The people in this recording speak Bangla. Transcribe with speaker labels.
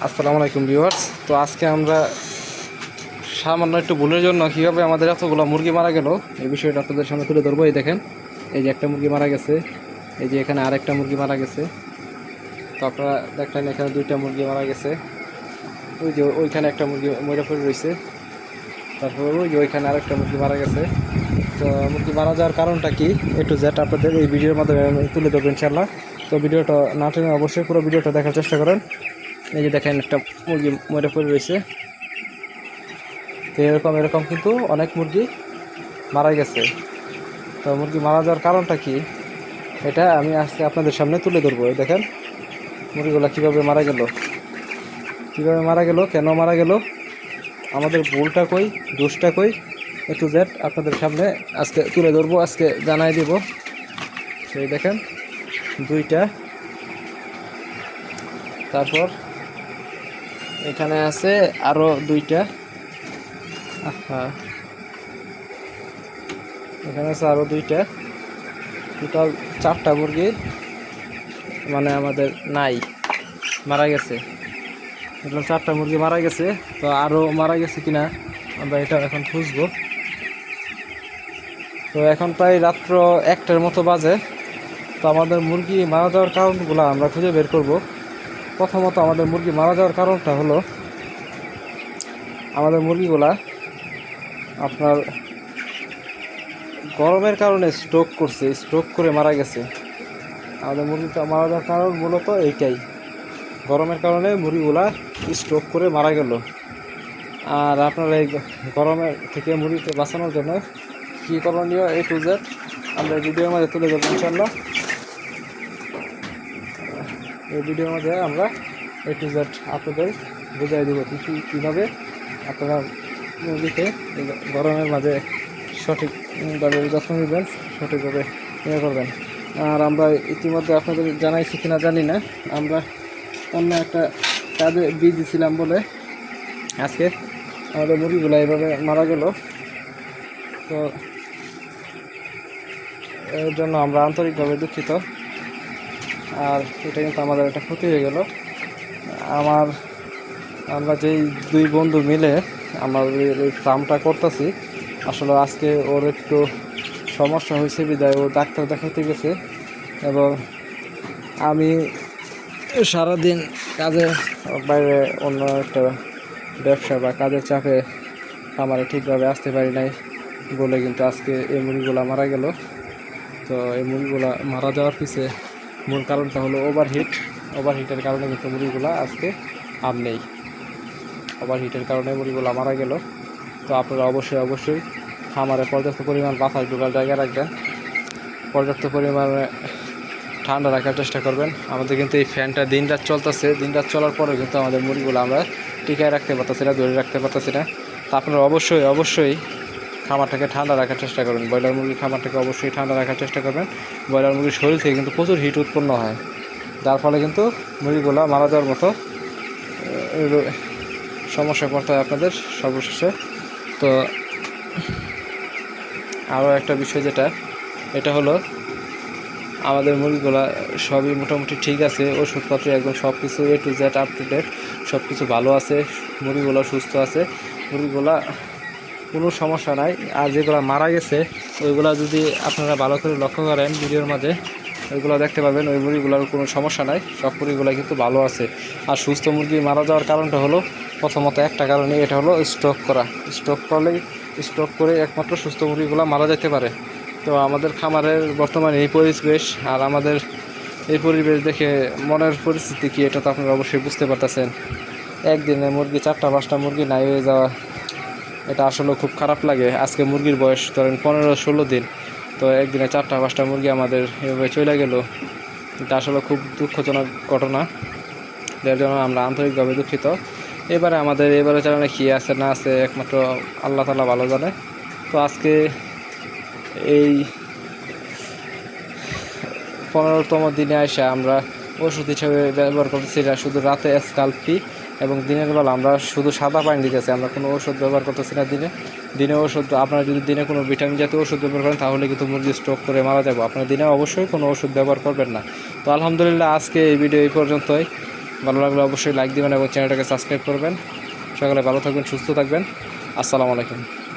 Speaker 1: আসসালামু আলাইকুম ভিউয়ার্স। তো আজকে আমরা সামান্য একটু ভুলের জন্য কীভাবে আমাদের এতগুলো মুরগি মারা গেল, এই বিষয়টা আপনাদের সামনে তুলে ধরবো। এই দেখেন, এই যে একটা মুরগি মারা গেছে, এই যে এখানে আরেকটা মুরগি মারা গেছে। তো আপনারা দেখলেন এখানে দুইটা মুরগি মারা গেছে। ওই যে ওইখানে একটা মুরগি মরে পড়ে রয়েছে। তারপর ওই যে ওইখানে আরেকটা মুরগি মারা গেছে। তো মুরগি মারা যাওয়ার কারণটা কি? একটু জেট আপনাদের এই ভিডিওর মাধ্যমে তুলে দেবো ইনশাল্লাহ তো ভিডিওটা না টেনে অবশ্যই পুরো ভিডিওটা দেখার চেষ্টা করেন। এই যে দেখেন একটা মুরগি মরে পড়ে রয়েছে। তো এরকম এরকম কিন্তু অনেক মুরগি মারা গেছে। তো মুরগি মারা যাওয়ার কারণটা কি? এটা আমি আজকে আপনাদের সামনে তুলে ধরবো। দেখেন, মুরগিগুলো কীভাবে মারা গেল? কীভাবে মারা গেল? কেন মারা গেল? আমাদের ভুলটা কই? দোষটা কই? একটু জেড আপনাদের সামনে আজকে তুলে ধরবো, আজকে জানাই দিব। সেই দেখেন, দুইটা। তারপর এখানে আছে আরও দুইটা। এখানে আছে আরও দুইটা। টোটাল চারটা মুরগি মানে আমাদের নাই, মারা গেছে। টোটাল চারটা মুরগি মারা গেছে, তো আরও মারা গেছে কিনা আমরা এটা এখন খুঁজবো। তো এখন প্রায় রাত্র একটার মতো বাজে, তো আমাদের মুরগি মারা যাওয়ার কারণগুলো আমরা খুঁজে বের করব। প্রথমত আমাদের মুরগি মারা যাওয়ার কারণটা হলো আমাদের মুরগিগুলা আপনার গরমের কারণে স্ট্রোক করছে স্ট্রোক করে মারা গেছে। আমাদের মুরগিটা মারা যাওয়ার কারণ মূলত এইটাই। গরমের কারণে মুরগিগুলা স্ট্রোক করে মারা গেল। আর আপনারা এই গরমের থেকে মুরগিকে বাঁচানোর জন্য কী করণীয় এই টু জেড আমরা ভিডিওর মধ্যে তুলে দেবো ইনশাল্লাহ এই ভিডিওর মধ্যে আমরা এ টু জেড আপনাদের বুঝাই দেবো কী কীভাবে আপনারা মুরগিকে গরমের মাঝে সঠিকভাবে যত্ন নেবেন, সঠিকভাবে ইয়ে করবেন। আর আমরা ইতিমধ্যে আপনাদের জানাইছি কিনা জানি না। আমরা অন্য একটা কাজে বিজি ছিলাম বলে আজকে আমাদের মুরগিগুলো এভাবে মারা গেল। তো এর জন্য আমরা আন্তরিকভাবে দুঃখিত। আর এটা কিন্তু আমাদের একটা ক্ষতি হয়ে গেল। আমার, আমরা যেই দুই বন্ধু মিলে আমাদের এই ফার্মটা করতেছি, আসলে আজকে ওর একটু সমস্যা হয়েছে, বিদায় ও ডাক্তার দেখাইতে গেছে এবং আমি সারাদিন কাজে বাইরে অন্য একটা ব্যবসা বা কাজের চাপে আমারে ঠিকভাবে আসতে পারি নাই বলে কিন্তু আজকে এই মুরগিগুলা মারা গেল। তো এই মুরগিগুলা মারা যাওয়ার পিছে মূল কারণটা হলো ওভারহিট ওভারহিটের কারণে কিন্তু মুরগিগুলা আজকে আর নেই। ওভারহিটের কারণে মুরগিগুলা মারা গেল। তো আপনারা অবশ্যই অবশ্যই খামারে পর্যাপ্ত পরিমাণ বাতাস ঢোকার জায়গা রাখবেন। পর্যাপ্ত পরিমাণে ঠান্ডা রাখার চেষ্টা করবেন। আমাদের কিন্তু এই ফ্যানটা দিন রাত চলতেছে। দিন রাত চলার পরেও কিন্তু আমাদের মুরগিগুলো আমরা টিকায় রাখতে পারতেছি না, ধরে রাখতে পারতেছি না। তা আপনারা অবশ্যই অবশ্যই খামারটাকে ঠান্ডা রাখার চেষ্টা করবেন। ব্রয়লার মুরগির খামারটাকে অবশ্যই ঠান্ডা রাখার চেষ্টা করবেন। ব্রয়লার মুরগির শরীর থেকে কিন্তু প্রচুর হিট উৎপন্ন হয়। যার ফলে কিন্তু মুরগিগুলো মারা যাওয়ার মতো সমস্যা পড়তে হয় আপনাদের সর্বশেষে। তো, আরও একটা বিষয় যেটা, এটা হলো আমাদের মুরগিগুলা সবই মোটামুটি ঠিক আছে, ওষুধপত্র একদম সব কিছু A to Z up to date সব কিছু ভালো আছে, মুরগিগুলো সুস্থ আছে। মুরগিগুলা কোনো সমস্যা নাই। আর যেগুলো মারা গেছে, ওইগুলা যদি আপনারা ভালো করে লক্ষ্য করেন ভিডিওর মাঝে, ওইগুলো দেখতে পাবেন, ওই মুরগিগুলোর কোনো সমস্যা নাই। সব মুরগিগুলো কিন্তু ভালো আছে। আর সুস্থ মুরগি মারা যাওয়ার কারণটা হলো, প্রথমত একটা কারণে এটা হলো স্ট্রোক করা। স্ট্রোক করলেই স্ট্রোক করে একমাত্র সুস্থ মুরগিগুলো মারা যেতে পারে। তো আমাদের খামারের বর্তমানে এই পরিবেশ আর আমাদের এই পরিবেশ দেখে মনের পরিস্থিতি কি, এটা তো আপনারা অবশ্যই বুঝতে পারতেছেন। একদিনে মুরগি চারটা, পাঁচটা মুরগি নাই হয়ে যাওয়া এটা আসলে খুব খারাপ লাগে। আজকে মুরগির বয়স ধরেন পনেরো, ষোলো দিন। তো একদিনে চারটা, পাঁচটা মুরগি আমাদের এভাবে চলে গেল। এটা আসলে খুব দুঃখজনক ঘটনা। যার জন্য আমরা আন্তরিকভাবে দুঃখিত। এবারে আমাদের, এবারে চ্যানেলে কী আছে, না আছে, একমাত্র আল্লাহ তালা ভালো জানে। তো আজকে এই পনেরোতম দিনে আসা আমরা ওষুধ হিসেবে ব্যবহার করতেছি শুধু রাতে স্কাল্পি এবং দিনের বেলা আমরা শুধু সাদা পানি দিতেছি, আমরা কোনো ওষুধ ব্যবহার করতেছি না দিনে। দিনে ওষুধ আপনারা যদি দিনে কোনো ভিটামিন জাতীয় ওষুধ ব্যবহার করেন, তাহলে কিন্তু মুরগি স্ট্রোক করে মারা যাব। আপনারা দিনে অবশ্যই কোনো ওষুধ ব্যবহার করবেন না। তো আলহামদুলিল্লাহ আজকে এই ভিডিও এই পর্যন্তই। ভালো লাগলে অবশ্যই লাইক দিবেন এবং চ্যানেলটাকে সাবস্ক্রাইব করবেন। সকালে ভালো থাকবেন, সুস্থ থাকবেন। আসসালামু আলাইকুম।